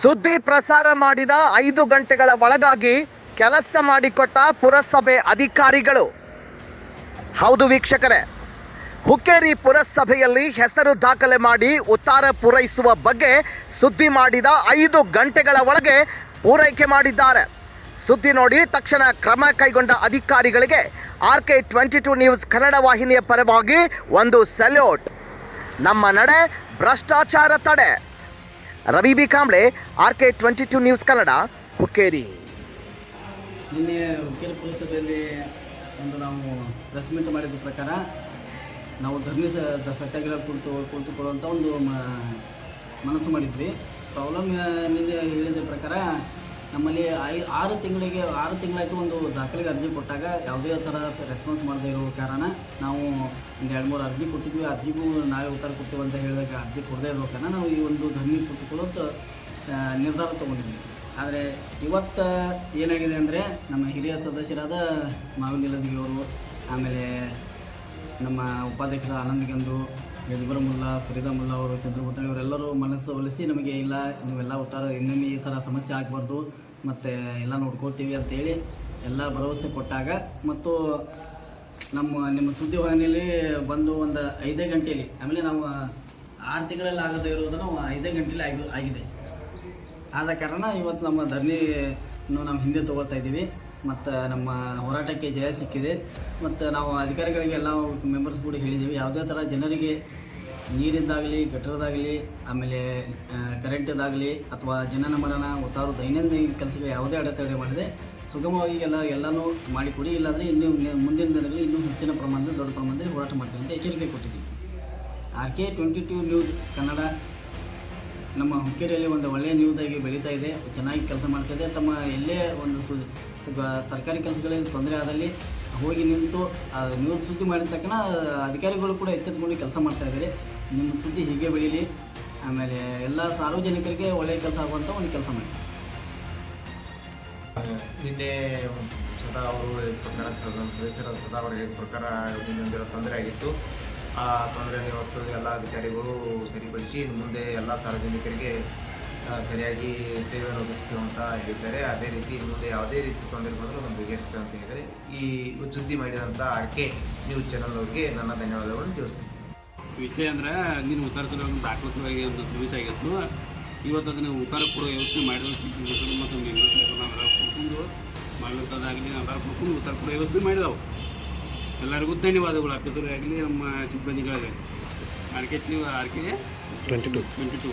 ಸುದ್ದಿ ಪ್ರಸಾರ ಮಾಡಿದ ಐದು ಗಂಟೆಗಳ ಒಳಗಾಗಿ ಕೆಲಸ ಮಾಡಿಕೊಟ್ಟ ಪುರಸಭೆ ಅಧಿಕಾರಿಗಳು. ಹೌದು ವೀಕ್ಷಕರೇ, ಹುಕ್ಕೇರಿ ಪುರಸಭೆಯಲ್ಲಿ ಹೆಸರು ದಾಖಲೆ ಮಾಡಿ ಉತ್ತರ ಪೂರೈಸುವ ಬಗ್ಗೆ ಸುದ್ದಿ ಮಾಡಿದ ಐದು ಗಂಟೆಗಳ ಒಳಗೆ ಪೂರೈಕೆ ಮಾಡಿದ್ದಾರೆ. ಸುದ್ದಿ ನೋಡಿ ತಕ್ಷಣ ಕ್ರಮ ಕೈಗೊಂಡ ಅಧಿಕಾರಿಗಳಿಗೆ R K twenty two news Kannada ವಾಹಿನಿಯ ಪರವಾಗಿ ಒಂದು ಸೆಲ್ಯೂಟ್ ನಮ್ಮ ನಡೆ ಭ್ರಷ್ಟಾಚಾರ ತಡೆ. Ravi B Kamble R K twenty two news Kannada, Hukkeri. ನಿನ್ನೆ ಹುಕ್ಕೇರಿ ಪುರಸಭೆಯಲ್ಲಿ ಒಂದು ನಾವು ಪ್ರೆಸ್ ಮೀಟ್ ಮಾಡಿದ ಪ್ರಕಾರ ನಾವು ಧರ್ಮಿ ಸತ್ಯಾಗ್ರಹ ಕುಳಿತು ಕುಳಿತುಕೊಳ್ಳುವಂಥ ಒಂದು ಮನಸ್ಸು ಮಾಡಿದ್ವಿ. ಪ್ರಾಬ್ಲಮ್ ನಿನ್ನೆ ಹೇಳಿದ ಪ್ರಕಾರ ನಮ್ಮಲ್ಲಿ ಐ ಆರು ತಿಂಗಳಿಗೆ, ಆರು ತಿಂಗಳಾಯಿತು ಒಂದು ದಾಖಲೆಗೆ ಅರ್ಜಿ ಕೊಟ್ಟಾಗ ಯಾವುದೇ ಥರ ರೆಸ್ಪಾನ್ಸ್ ಮಾಡದೇ ಇರೋ ಕಾರಣ ನಾವು ಒಂದು ಎರಡು ಮೂರು ಅರ್ಜಿ ಕೊಟ್ಟಿದ್ವಿ. ಅರ್ಜಿಗೂ ನಾವೇ ಉತ್ತರ ಕೊಡ್ತೀವಿ ಅಂತ ಹೇಳಿದಾಗ ಅರ್ಜಿ ಕೊಡದೇ ಇರೋ ಕಾರಣ ನಾವು ಈ ಒಂದು ಧ್ವನಿ ಕುಳಿತುಕೊಳ್ಳೋದು ನಿರ್ಧಾರ ತೊಗೊಂಡಿದ್ವಿ. ಆದರೆ ಇವತ್ತು ಏನಾಗಿದೆ ಅಂದರೆ ನಮ್ಮ ಹಿರಿಯ ಸದಸ್ಯರಾದ ಮಾವಿನ ನಿಲದಿಗೆಯವರು ಆಮೇಲೆ ನಮ್ಮ ಉಪಾಧ್ಯಕ್ಷರ ಆನಂದ್ ಗಂದು ಯಜಬರ ಮುಲ್ಲಾ, ಫರೀದಾ ಮುಲ್ಲಾ ಅವರು ಚಂದ್ರಭೂತಣಿ ಅವರೆಲ್ಲರೂ ಮನಸ್ಸು ಒಲಿಸಿ ನಮಗೆ ಇಲ್ಲ, ನೀವೆಲ್ಲ ಉತ್ತರ, ಇನ್ನೊಮ್ಮೆ ಈ ಥರ ಸಮಸ್ಯೆ ಆಗಬಾರ್ದು, ಮತ್ತು ಎಲ್ಲ ನೋಡ್ಕೊಳ್ತೀವಿ ಅಂತೇಳಿ ಎಲ್ಲ ಭರವಸೆ ಕೊಟ್ಟಾಗ ಮತ್ತು ನಮ್ಮ, ನಿಮ್ಮ ಸುದ್ದಿವಾಹಿನಿಯಲ್ಲಿ ಬಂದು ಒಂದು ಐದೇ ಗಂಟೆಯಲ್ಲಿ, ಆಮೇಲೆ ನಾವು ಆರು ತಿಂಗಳಲ್ಲಿ ಆಗದೇ ಇರೋದನ್ನು ಐದೇ ಗಂಟೆಯಲ್ಲಿ ಆಗಿ, ಆಗಿದೆ. ಆದ ಕಾರಣ ಇವತ್ತು ನಮ್ಮ ಧರಣಿಯನ್ನು ನಾವು ಹಿಂದೆ ತೊಗೊಳ್ತಾ ಇದ್ದೀವಿ. ಮತ್ತು ನಮ್ಮ ಹೋರಾಟಕ್ಕೆ ಜಯ ಸಿಕ್ಕಿದೆ. ಮತ್ತು ನಾವು ಅಧಿಕಾರಿಗಳಿಗೆಲ್ಲ ಮೆಂಬರ್ಸ್ ಕೂಡ ಹೇಳಿದ್ದೀವಿ ಯಾವುದೇ ಥರ ಜನರಿಗೆ ನೀರಿಂದಾಗಲಿ ಗಟ್ಟರದಾಗಲಿ ಆಮೇಲೆ ಕರೆಂಟದಾಗಲಿ ಅಥವಾ ಜನನ ಮರಣ, ಒತ್ತಾರು, ದೈನಂದಿನ ಕೆಲಸಗಳು ಯಾವುದೇ ಅಡೆತಡೆ ಮಾಡಿದೆ, ಸುಗಮವಾಗಿ ಎಲ್ಲ ಎಲ್ಲನೂ ಮಾಡಿಕೊಡಿ ಇಲ್ಲಾಂದರೆ ಇನ್ನೂ ಮುಂದಿನ ದಿನಗಳಲ್ಲಿ ಇನ್ನೂ ಹೆಚ್ಚಿನ ಪ್ರಮಾಣದಲ್ಲಿ, ದೊಡ್ಡ ಪ್ರಮಾಣದಲ್ಲಿ ಹೋರಾಟ ಮಾಡ್ತೀವಿ ಅಂತ ಎಚ್ಚರಿಕೆ ಕೊಟ್ಟಿದ್ದೀವಿ. R K twenty two news Kannada ನಮ್ಮ ಹುಕ್ಕೇರಿಯಲ್ಲಿ ಒಂದು ಒಳ್ಳೆಯ ನ್ಯೂಸ್ ಆಗಿ ಬೆಳೀತಾ ಇದೆ. ಚೆನ್ನಾಗಿ ಕೆಲಸ ಮಾಡ್ತಾ ಇದೆ. ತಮ್ಮ ಎಲ್ಲೇ ಒಂದು ಸ- ಸರ್ಕಾರಿ ಕೆಲಸಗಳಲ್ಲಿ ತೊಂದರೆ ಆದಲ್ಲಿ ಹೋಗಿ ನಿಂತು ನ್ಯೂಸ್ ಸುದ್ದಿ ಮಾಡಿದ ತಕ್ಷಣ ಅಧಿಕಾರಿಗಳು ಕೂಡ ಎಚ್ಚೆತ್ತುಕೊಂಡು ಕೆಲಸ ಮಾಡ್ತಾ ಇದ್ದಾರೆ. ನಿಮ್ಮ ಸುದ್ದಿ ಹೀಗೆ ಬೆಳೀಲಿ. ಆಮೇಲೆ ಎಲ್ಲ ಸಾರ್ವಜನಿಕರಿಗೆ ಒಳ್ಳೆಯ ಕೆಲಸ ಆಗುವಂಥ ಒಂದು ಕೆಲಸ ಮಾಡಿ. ನಿನ್ನೆ ಸದಾ ಅವರು ಪ್ರಕಾರ, ನಮ್ಮ ಸದಸ್ಯರ ಸದಾ ಅವರಿಗೆ ಪ್ರಕಾರ ನಿನ್ನೊಂದಿರೋ ತೊಂದರೆ ಆಗಿತ್ತು. ಆ ತೊಂದರೆಯನ್ನು ಇವತ್ತು ಎಲ್ಲ ಅಧಿಕಾರಿಗಳು ಸರಿಪಡಿಸಿ ಮುಂದೆ ಎಲ್ಲ ಸಾರ್ವಜನಿಕರಿಗೆ ಸರಿಯಾಗಿ ಸೇವೆಯನ್ನು ಒದಗಿಸ್ತೀವಿ ಅಂತ ಹೇಳಿದ್ದಾರೆ. ಅದೇ ರೀತಿ ಇನ್ನು ಮುಂದೆ ಯಾವುದೇ ರೀತಿ ತೊಂದರೆ ಬಂದರೂ ನಮ್ಗೆ ಬಗೆಹರಿಸ್ತೇವೆ ಅಂತ ಹೇಳಿದರೆ ಈ ಸುದ್ದಿ ಮಾಡಿದಂಥ ಆರ್ ಕೆ ನ್ಯೂಸ್ ಚಾನಲ್ ಅವರಿಗೆ ನನ್ನ ಧನ್ಯವಾದಗಳನ್ನು ತಿಳಿಸ್ತೀನಿ. ವಿಷಯ ಅಂದ್ರೆ ನೀನು ಉತ್ತರ ಸಲುವಾಗಿ ದಾಖಲೆ ಸಲುವಾಗಿ ಒಂದು ಸಮಸ್ಯೆ ಆಗಿತ್ತು. ಇವತ್ತು ಅದನ್ನು ಉತ್ತರ ಕೊಡೋ ವ್ಯವಸ್ಥೆ ಮಾಡಿರೋ ಸಿಬ್ಬಂದಿಗಳು ಮತ್ತು ನಾವೆಲ್ಲ ಕೂತ್ಕೊಂಡು ಮಾಡ್ಲಿಕ್ಕದಾಗಲಿ ನಾವೆಲ್ಲ ಕೊಟ್ಟು ಉತ್ತರ ಕೊಡೋ ವ್ಯವಸ್ಥೆ ಮಾಡಿದವು. ಎಲ್ಲರಿಗೂ ಧನ್ಯವಾದಗಳು. ಆಫೀಸರ್ ಆಗಲಿ ನಮ್ಮ ಸಿಬ್ಬಂದಿಗಳಾಗಲಿ ಆರ್ ಕೆ ಚಿ R K twenty two twenty two